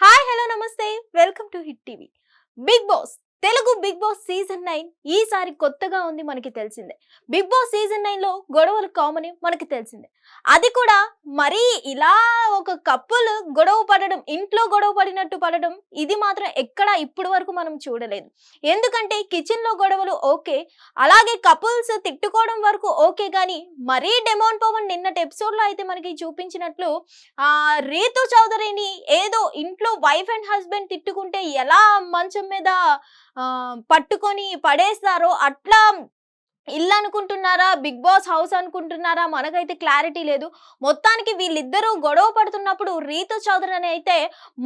Hi hello నమస్తే welcome to Hit TV Bigg Boss Telugu Bigg Boss season nine ఈసారి కొత్తగా ఉంది మనకి తెలిసిందే. బిగ్ బాస్ సీజన్ నైన్లో గొడవలు కామన్ మనకి తెలిసిందే. అది కూడా మరీ ఇలా ఒక కప్పులు గొడవ పడడం ఇంట్లో గొడవ పడినట్టు పడడం ఇది మాత్రం ఎక్కడ ఇప్పటి వరకు మనం చూడలేదు. ఎందుకంటే కిచెన్లో గొడవలు ఓకే అలాగే కపుల్స్ తిట్టుకోవడం వరకు ఓకే కానీ మరీ డెమోన్ పవన్ నిన్నటి ఎపిసోడ్లో అయితే మనకి చూపించినట్లు ఆ రీతు చౌదరిని ఏదో ఇంట్లో వైఫ్ అండ్ హస్బెండ్ తిట్టుకుంటే ఎలా మంచం మీద పట్టుకొని పడేస్తారో అట్లా ఇల్లు అనుకుంటున్నారా బిగ్ బాస్ హౌస్ అనుకుంటున్నారా? మనకైతే క్లారిటీ లేదు. మొత్తానికి వీళ్ళిద్దరూ గొడవ పడుతున్నప్పుడు రీతు చౌదరి అని అయితే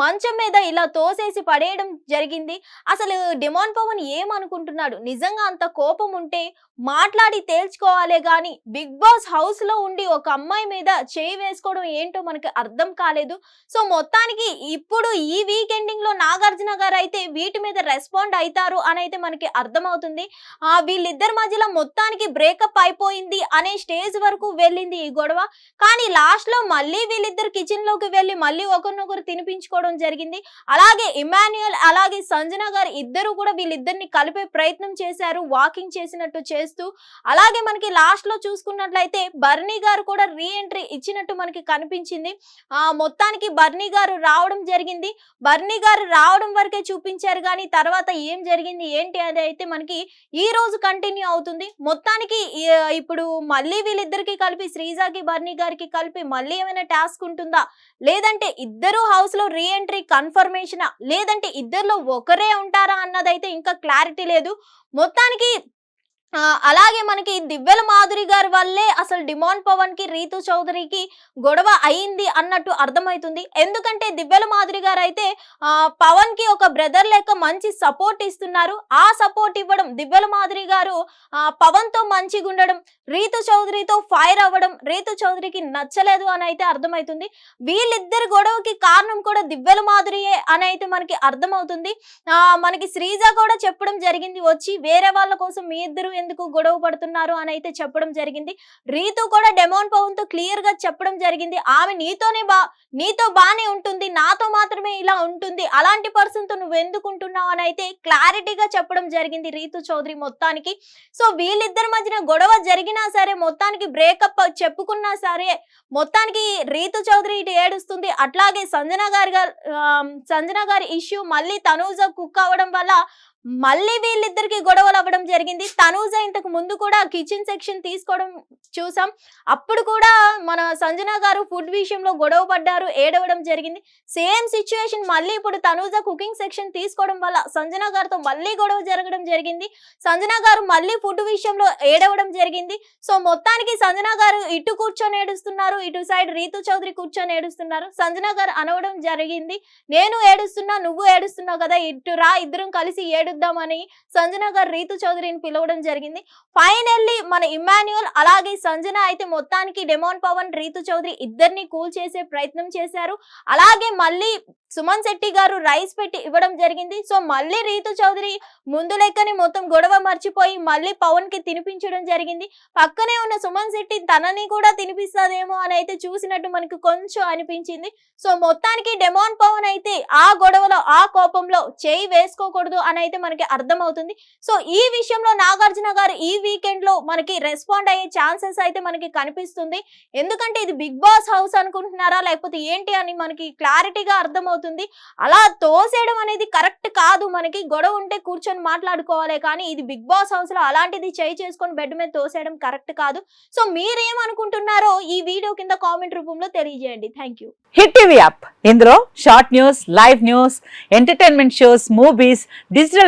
మంచం మీద ఇలా తోసేసి పడేయడం జరిగింది. అసలు డిమాండ్ పవన్ ఏమనుకుంటున్నాడు? నిజంగా అంత కోపం ఉంటే మాట్లాడి తేల్చుకోవాలే కానీ బిగ్ బాస్ హౌస్లో ఉండి ఒక అమ్మాయి మీద చేయి వేసుకోవడం ఏంటో మనకి అర్థం కాలేదు. సో మొత్తానికి ఇప్పుడు ఈ వీక్ ఎండింగ్లో నాగార్జున గారు అయితే వీటి మీద రెస్పాండ్ అవుతారు అని అయితే మనకి అర్థమవుతుంది. ఆ వీళ్ళిద్దరి మధ్యలో మొత్తానికి బ్రేకప్ అయిపోయింది అనే స్టేజ్ వరకు వెళ్ళింది ఈ గొడవ. కానీ లాస్ట్లో మళ్ళీ వీళ్ళిద్దరు కిచెన్లోకి వెళ్ళి మళ్ళీ ఒకరినొకరు తినిపించుకోవడం జరిగింది. అలాగే ఇమాన్యుయల్ అలాగే సంజన గారు ఇద్దరు కూడా వీళ్ళిద్దరిని కలిపే ప్రయత్నం చేశారు వాకింగ్ చేసినట్టు చేస్తూ. అలాగే మనకి లాస్ట్లో చూసుకున్నట్లయితే బర్నీ గారు కూడా రీ ఎంట్రీ ఇచ్చినట్టు మనకి కనిపించింది. ఆ మొత్తానికి బర్నీ గారు రావడం జరిగింది. బర్నీ గారు రావడం వరకే చూపించారు కానీ తర్వాత ఏం జరిగింది ఏంటి అది అయితే మనకి ఈ రోజు కంటిన్యూ అవుతుంది. మొత్తానికి ఇప్పుడు మళ్ళీ వీళ్ళిద్దరికి కలిపి శ్రీజాకి బర్నీ గారికి కలిపి మళ్ళీ ఏమైనా టాస్క్ ఉంటుందా? లేదంటే ఇద్దరు హౌస్లో రీ ఎంట్రీ కన్ఫర్మేషన్? లేదంటే ఇద్దరిలో ఒకరే ఉంటారా అన్నదైతే ఇంకా క్లారిటీ లేదు. మొత్తానికి అలాగే మనకి దివ్యల మాధురి గారి వల్లే అసలు డిమాండ్ పవన్కి రీతు చౌదరికి గొడవ అయింది అన్నట్టు అర్థమవుతుంది. ఎందుకంటే దివ్యల మాధురి గారు అయితే పవన్కి ఒక బ్రదర్ లెక్క మంచి సపోర్ట్ ఇస్తున్నారు. ఆ సపోర్ట్ ఇవ్వడం దివ్యల మాధురి గారు పవన్తో మంచిగా ఉండడం రీతు చౌదరితో ఫైర్ అవ్వడం రీతు చౌదరికి నచ్చలేదు అని అయితే అర్థమవుతుంది. వీళ్ళిద్దరి గొడవకి కారణం కూడా దివ్యల మాధురియే అని అయితే మనకి అర్థమవుతుంది. ఆ, మనకి శ్రీజ కూడా చెప్పడం జరిగింది. వచ్చి వేరే వాళ్ళ కోసం మీ ఇద్దరు ఎందుకు గొడవ పడుతున్నారు అని అయితే చెప్పడం జరిగింది. రీతు కూడా డెమోన్ పవన్తో క్లియర్గా చెప్పడం జరిగింది. ఆమె నీతోనే బా నీతో బానే ఉంటుంది నాతో మాత్రమే ఇలా ఉంటుంది అలాంటి పర్సన్తో నువ్వు ఎందుకుంటున్నావు అని అయితే క్లారిటీగా చెప్పడం జరిగింది రీతు చౌదరి మొత్తానికి. సో వీళ్ళిద్దరి మధ్యన గొడవ జరిగినా సరే మొత్తానికి బ్రేకప్ చెప్పుకున్నా సరే మొత్తానికి రీతు చౌదరి ఇటు ఏడుస్తుంది. అట్లాగే సంజన గారి గారు సంజన గారి ఇష్యూ మళ్ళీ తనూజ కుక్ అవ్వడం వల్ల మళ్ళీ వీళ్ళిద్దరికి గొడవలు అవ్వడం జరిగింది. తనూజ ఇంతకు ముందు కూడా కిచెన్ సెక్షన్ తీసుకోవడం చూసాం. అప్పుడు కూడా మన సంజన గారు ఫుడ్ విషయంలో గొడవ పడ్డారు ఏడవడం జరిగింది. సేమ్ సిచ్యువేషన్ మళ్ళీ ఇప్పుడు తనూజ కుకింగ్ సెక్షన్ తీసుకోవడం వల్ల సంజన గారితో మళ్ళీ గొడవ జరగడం జరిగింది. సంజన గారు మళ్ళీ ఫుడ్ విషయంలో ఏడవడం జరిగింది. సో మొత్తానికి సంజన గారు ఇటు కూర్చొని ఏడుస్తున్నారు ఇటు సైడ్ రీతు చౌదరి కూర్చొని ఏడుస్తున్నారు. సంజన గారు అనవడం జరిగింది. నేను ఏడుస్తున్నా నువ్వు ఏడుస్తున్నావు కదా ఇటు రా ఇద్దరం కలిసి ఏడు ఏడుద్దామని సంజన గారు రీతు చౌదరిని పిలవడం జరిగింది. ఫైనల్లీ మన ఇమాన్యుయల్ అలాగే సంజన అయితే మొత్తానికి డెమోన్ పవన్ రీతు చౌదరి ఇద్దరిని కూల్ చేసే ప్రయత్నం చేశారు. అలాగే మళ్ళీ సుమన్ శెట్టి గారు రైస్ పెట్టి ఇవ్వడం జరిగింది. సో మళ్ళీ రీతు చౌదరి ముందు లెక్కని మొత్తం గొడవ మర్చిపోయి మళ్ళీ పవన్కి తినిపించడం జరిగింది. పక్కనే ఉన్న సుమన్ శెట్టి తనని కూడా తినిపిస్తాదేమో అని అయితే చూసినట్టు మనకు కొంచెం అనిపించింది. సో మొత్తానికి డెమోన్ పవన్ అయితే ఆ గొడవలో ఆ కోపంలో చేయి వేసుకోకూడదు అని అయితే మనకి అర్థమవుతుంది. సో ఈ విషయంలో నాగార్జున గారు ఈ వీకెండ్లో మనకి రెస్పాండ్ అయ్యే ఛాన్సెస్ అయితే మనకి కనిపిస్తుంది. ఎందుకంటే ఇది బిగ్ బాస్ హౌస్ అనుకుంటున్నారా? లేకపోతే ఏంటి అని మనకి క్లారిటీగా అర్థమవుతుంది. అలా తోసేయడం అనేది కరెక్ట్ కాదు. మనకి గొడవ ఉంటే కూర్చొని మాట్లాడుకోవాలి కానీ ఇది బిగ్ బాస్ హౌస్లో అలాంటిది చేయి చేసుకొని బెడ్ మీద తోసేయడం కరెక్ట్ కాదు. సో మీరేమనుకుంటున్నారో ఈ వీడియో కింద కామెంట్ రూపంలో తెలియజేయండి. Thank you Hit TV app. ఇందులో short news live news entertainment shows movies digital